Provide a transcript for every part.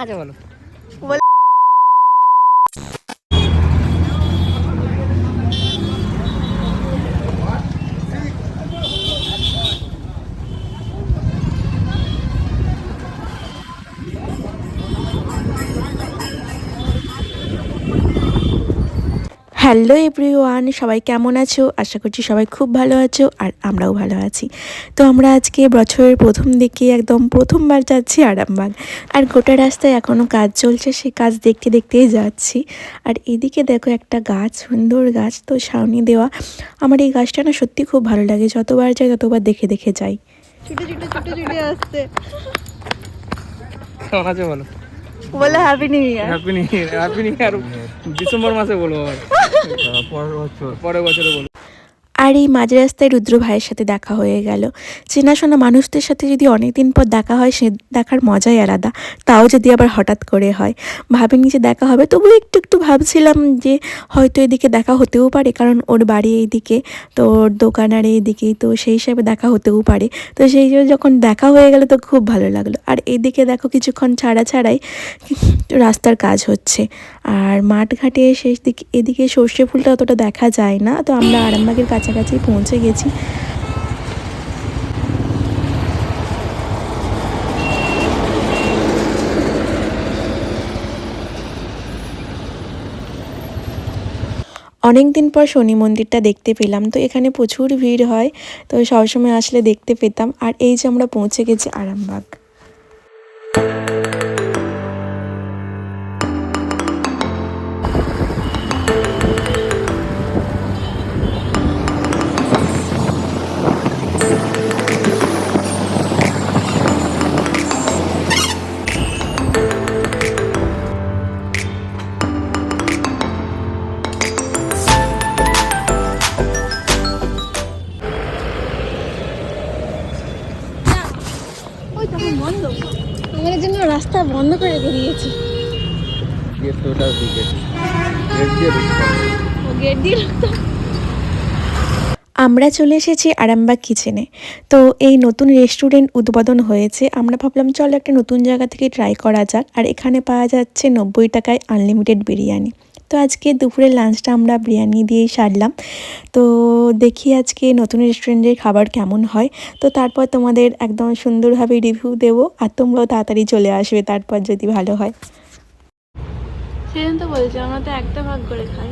কাছে বলো hello everyone সবাই কেমন আছো? আশা করছি সবাই খুব ভালো আছো আর আমরাও ভালো আছি। তো আমরা আজকে বছরের প্রথম দিকে একদম প্রথমবার যাচ্ছি আরামবাগ। আর গোটা রাস্তায় এখনও কাজ চলছে সেই কাজ দেখতে দেখতেই যাচ্ছি। আর এদিকে দেখো একটা গাছ সুন্দর গাছ তো ছাউনি দেওয়া। আমার এই গাছটা না সত্যি খুব ভালো লাগে যতবার যাই ততবার দেখে দেখে যাই। ছুটে ছুটে ছুটে ছুটে আসছে বলো? Happy new year happy new year happy new year December মাসে বলব আবার। পরের বছরে। বলব। আর এই মাঝ রাস্তায় রুদ্র ভাইয়ের সাথে দেখা হয়ে গেল। চেনাশোনা মানুষদের সাথে যদি অনেক দিন পর দেখা হয় সে দেখার মজাই আলাদা। তাও যদি আবার হঠাৎ করে হয়। ভাবিনি যে দেখা হবে তবু একটু একটু ভাবছিলাম যে হয়তো এদিকে দেখা হতেও পারে কারণ ওর বাড়ি এইদিকে তো ওর দোকান আর এইদিকেই তো সেই হিসাবে দেখা হতেও পারে। তো সেই জন্য যখন দেখা হয়ে গেল তো খুব ভালো লাগল। আর এদিকে দেখো কিছুক্ষণ ছাড়া ছাড়াই রাস্তার কাজ হচ্ছে। আর মাঠঘাটে শেষ দিকে, এদিকে সর্ষে ফুলটা অতটা দেখা যায় না। তো আমরা আরামবাগের কাছাকাছি পৌঁছে গেছি। অনেক দিন পর শনি মন্দিরটা দেখতে পেলাম। তো এখানে প্রচুর ভিড় হয়। তো সবসময় আসলে দেখতে পেতাম। আর এই যে আমরা পৌঁছে গেছি আরামবাগ। রাস্তা বন্ধ করে দিয়েছি গেট তো ওটার দিকে গেট দিয়ে ঢুকতে গেট দিয়ে রাখতো আমরা চলে এসেছি আরামবাগ কিচেনে তো এই নতুন রেস্টুরেন্ট উদ্বোধন হয়েছে। আমরা ভাবলাম চলো একটা নতুন জায়গা থেকে ট্রাই করা যাক। আর এখানে পাওয়া যাচ্ছে নব্বই টাকায় আনলিমিটেড বিরিয়ানি। তো আজকে দুপুরের লাঞ্চটা আমরা বিরিয়ানি দিয়েই সারলাম। তো দেখি আজকে নতুন রেস্টুরেন্টের খাবার কেমন হয়। তো তারপর তোমাদের একদম সুন্দরভাবে রিভিউ দেবো আর তোমরাও তাড়াতাড়ি চলে আসবে তারপর যদি ভালো হয়। সেদিন তো বলছি আমরা তো একটা ভাগ করে খাই।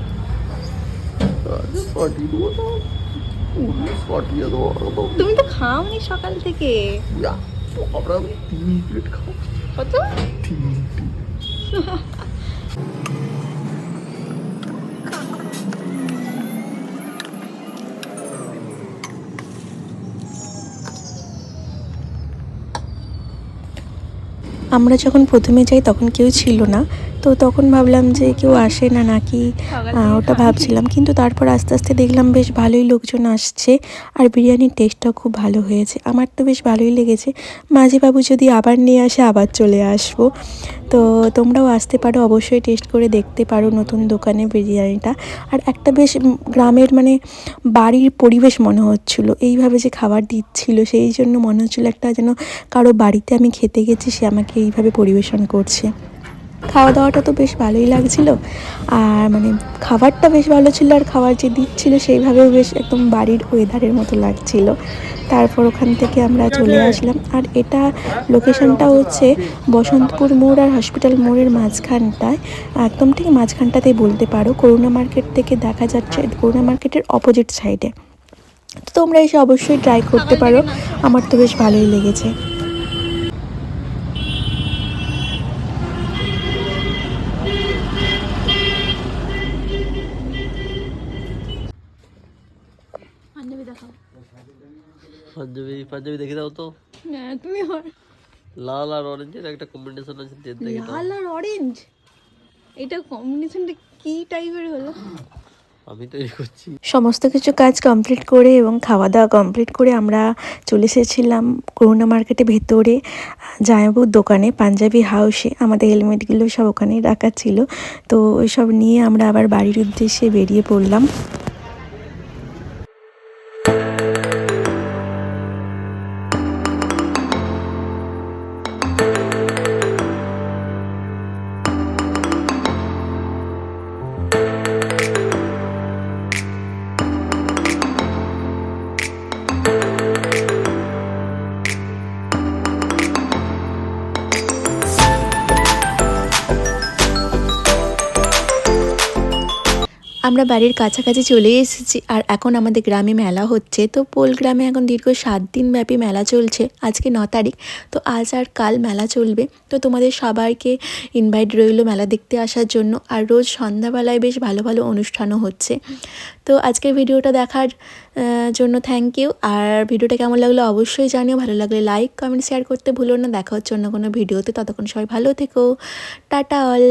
তুমি তো খাওনি সকাল থেকে। কত? আমরা যখন প্রথমে যাই তখন কেউ ছিল না। তো তখন ভাবলাম যে কেউ আসে না নাকি ওটা ভাবছিলাম। কিন্তু তারপর আস্তে আস্তে দেখলাম বেশ ভালোই লোকজন আসছে আর বিরিয়ানির টেস্টটাও খুব ভালো হয়েছে। আমার তো বেশ ভালোই লেগেছে। মাঝি বাবু যদি আবার নিয়ে আসে আবার চলে আসব। তো তোমরাও আসতে পারো অবশ্যই টেস্ট করে দেখতে পারো নতুন দোকানে বিরিয়ানিটা। আর একটা বেশ গ্রামের মানে বাড়ির পরিবেশ মনে হচ্ছিল। এইভাবে যে খাবার দিচ্ছিল সেই জন্য মনে হচ্ছিল একটা যেন কারও বাড়িতে আমি খেতে গেছি সে আমাকে এইভাবে পরিবেশন করছে। খাওয়া দাওয়াটা তো বেশ ভালোই লাগছিল। আর মানে খাবারটা বেশ ভালো ছিল আর খাবার যে দিচ্ছিল সেইভাবেও বেশ একদম বাড়ির ওয়েদারের মতো লাগছিল। তারপর ওখান থেকে আমরা চলে আসলাম। আর এটা লোকেশনটা হচ্ছে বসন্তপুর মোড় আর হসপিটাল মোড়ের মাঝখানটায়। একদম ঠিক মাঝখানটাতেই বলতে পারো। করুণা মার্কেট থেকে দেখা যাচ্ছে করুণা মার্কেটের অপোজিট সাইডে তো তোমরা এসে অবশ্যই ট্রাই করতে পারো। আমার তো বেশ ভালোই লেগেছে। পাঞ্জাবি পাঞ্জাবি দেখে দাও তো। হ্যাঁ তুমি লাল আর অরেঞ্জের একটা কম্বিনেশন আছে দেখে দাও। লাল আর অরেঞ্জ এটা কম্বিনেশনটা কি টাইপের হলো? আমি তৈরি করছি। সমস্ত কিছু কাজ কমপ্লিট করে এবং খাওয়া দাওয়া কমপ্লিট করে আমরা চলে এসেছিলাম করোনা মার্কেটের ভেতরে। জামাইবাবুর দোকানে পাঞ্জাবি হাউসে আমাদের হেলমেটগুলো সব ওখানেই রাখা ছিল। তো ওইসব নিয়ে আমরা আবার বাড়ির উদ্দেশ্যে বেরিয়ে পড়লাম। আমরা বাড়ির কাছাকাছি চলে এসেছি আর এখন আমাদের গ্রামে মেলা হচ্ছে। তো পোল গ্রামে এখন দীর্ঘ সাত দিন ব্যাপী মেলা চলছে। আজকে ন তারিখ। তো আজ আর কাল মেলা চলবে। তো তোমাদের সবাইকে ইনভাইট রইল মেলা দেখতে আসার জন্য। আর রোজ সন্ধ্যাবেলায় বেশ ভালো ভালো অনুষ্ঠানও হচ্ছে। তো আজকের ভিডিওটা দেখার জন্য থ্যাংক ইউ আর ভিডিওটা কেমন লাগল অবশ্যই জানিও। ভালো লাগলে লাইক কমেন্ট শেয়ার করতে ভুলো না। দেখা হচ্ছে অন্য কোনো ভিডিওতে। ততক্ষণ সবাই ভালো থেকো। Tata all